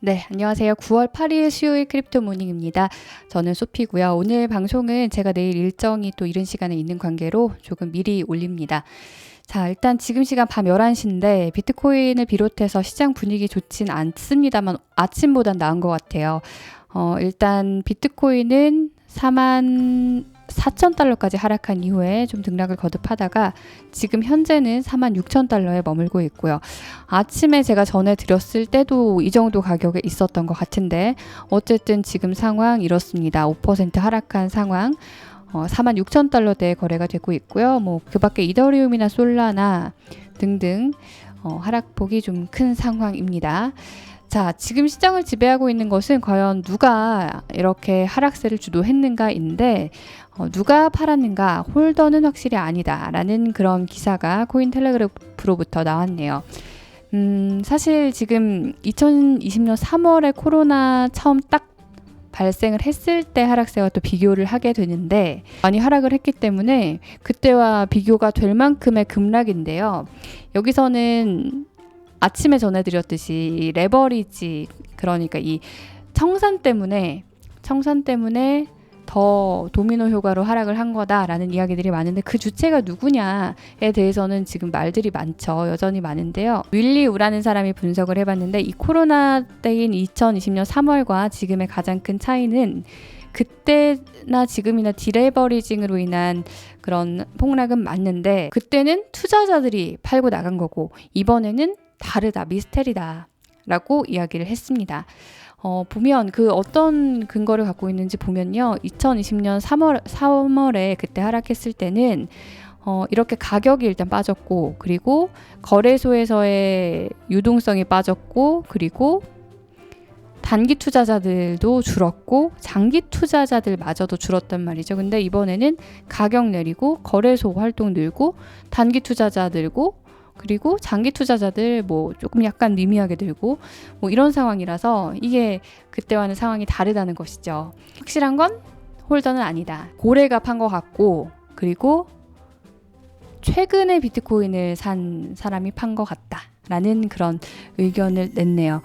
네, 안녕하세요. 9월 8일 수요일 크립토 모닝입니다. 저는 소피고요. 오늘 방송은 제가 내일 일정이 또 이른 시간에 있는 관계로 조금 미리 올립니다. 자, 일단 지금 시간 밤 11시인데 비트코인을 비롯해서 시장 분위기 좋진 않습니다만 아침보단 나은 것 같아요. 어, 일단 비트코인은 4만 4천 달러까지 하락한 이후에 좀 등락을 거듭하다가 지금 현재는 4만 6천 달러에 머물고 있고요. 아침에 제가 전해 드렸을 때도 이 정도 가격에 있었던 것 같은데 어쨌든 지금 상황 이렇습니다. 5% 하락한 상황. 어, 4만 6천 달러대에 거래가 되고 있고요. 뭐 그 밖에 이더리움이나 솔라나 등등 어, 하락폭이 좀 큰 상황입니다. 자, 지금 시장을 지배하고 있는 것은 과연 누가 이렇게 하락세를 주도했는가인데 어, 누가 팔았는가 홀더는 확실히 아니다 라는 그런 기사가 코인텔레그래프로부터 나왔네요. 음, 사실 지금 2020년 3월에 코로나 처음 딱 발생을 했을 때 하락세와 또 비교를 하게 되는데 많이 하락을 했기 때문에 그때와 비교가 될 만큼의 급락인데요. 여기서는 아침에 전해드렸듯이 레버리지 그러니까 이 청산 때문에 청산 때문에 더 도미노 효과로 하락을 한 거다라는 이야기들이 많은데 그 주체가 누구냐에 대해서는 지금 말들이 많죠. 여전히 많은데요. 윌리 우라는 사람이 분석을 해봤는데 이 코로나 때인 2020년 3월과 지금의 가장 큰 차이는 그때나 지금이나 디레버리징으로 인한 그런 폭락은 맞는데 그때는 투자자들이 팔고 나간 거고 이번에는 다르다, 미스테리다. 라고 이야기를 했습니다. 어, 보면 그 어떤 근거를 갖고 있는지 보면요. 2020년 3월, 3월에 그때 하락했을 때는 어, 이렇게 가격이 일단 빠졌고, 그리고 거래소에서의 유동성이 빠졌고, 그리고 단기 투자자들도 줄었고, 장기 투자자들마저도 줄었단 말이죠. 근데 이번에는 가격 내리고, 거래소 활동 늘고, 단기 투자자 늘고, 그리고 장기 투자자들 뭐 조금 약간 미미하게 들고 뭐 이런 상황이라서 이게 그때와는 상황이 다르다는 것이죠. 확실한 건 홀더는 아니다. 고래가 판 것 같고 그리고 최근에 비트코인을 산 사람이 판 것 같다 라는 그런 의견을 냈네요.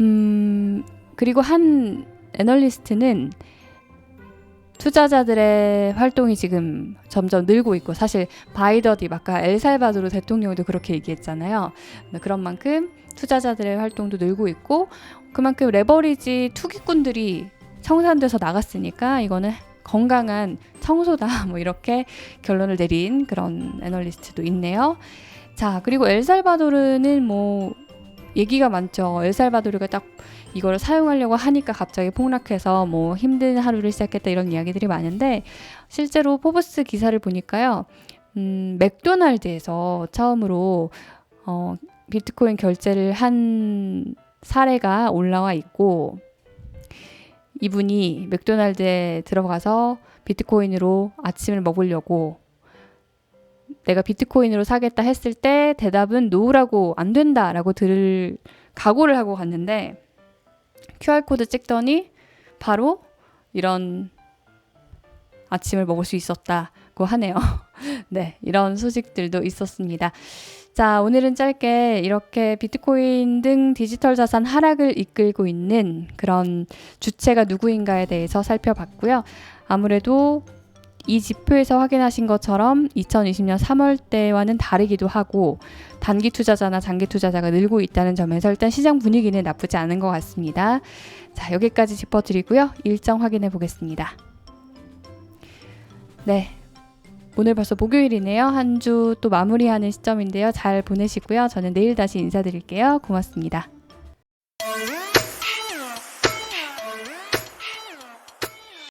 음, 그리고 한 애널리스트는 투자자들의 활동이 지금 점점 늘고 있고 사실 바이더디 아까 엘살바도르 대통령도 그렇게 얘기했잖아요. 그런 만큼 투자자들의 활동도 늘고 있고 그만큼 레버리지 투기꾼들이 청산돼서 나갔으니까 이거는 건강한 청소다 뭐 이렇게 결론을 내린 그런 애널리스트도 있네요. 자 그리고 엘살바도르는 뭐 얘기가 많죠. 엘살바도르가 딱 이거를 사용하려고 하니까 갑자기 폭락해서 뭐 힘든 하루를 시작했다 이런 이야기들이 많은데 실제로 포브스 기사를 보니까요. 음, 맥도날드에서 처음으로 어, 비트코인 결제를 한 사례가 올라와 있고 이분이 맥도날드에 들어가서 비트코인으로 아침을 먹으려고 내가 비트코인으로 사겠다 했을 때 대답은 노라고 안 된다라고 들을 각오를 하고 갔는데 QR코드 찍더니 바로 이런 아침을 먹을 수 있었다고 하네요. 네, 이런 소식들도 있었습니다. 자, 오늘은 짧게 이렇게 비트코인 등 디지털 자산 하락을 이끌고 있는 그런 주체가 누구인가에 대해서 살펴봤고요. 아무래도 이 지표에서 확인하신 것처럼 2020년 3월 때와는 다르기도 하고 단기 투자자나 장기 투자자가 늘고 있다는 점에서 일단 시장 분위기는 나쁘지 않은 것 같습니다. 자, 여기까지 짚어드리고요. 일정 확인해 보겠습니다. 네. 오늘 벌써 목요일이네요. 한 주 또 마무리하는 시점인데요. 잘 보내시고요. 저는 내일 다시 인사드릴게요. 고맙습니다.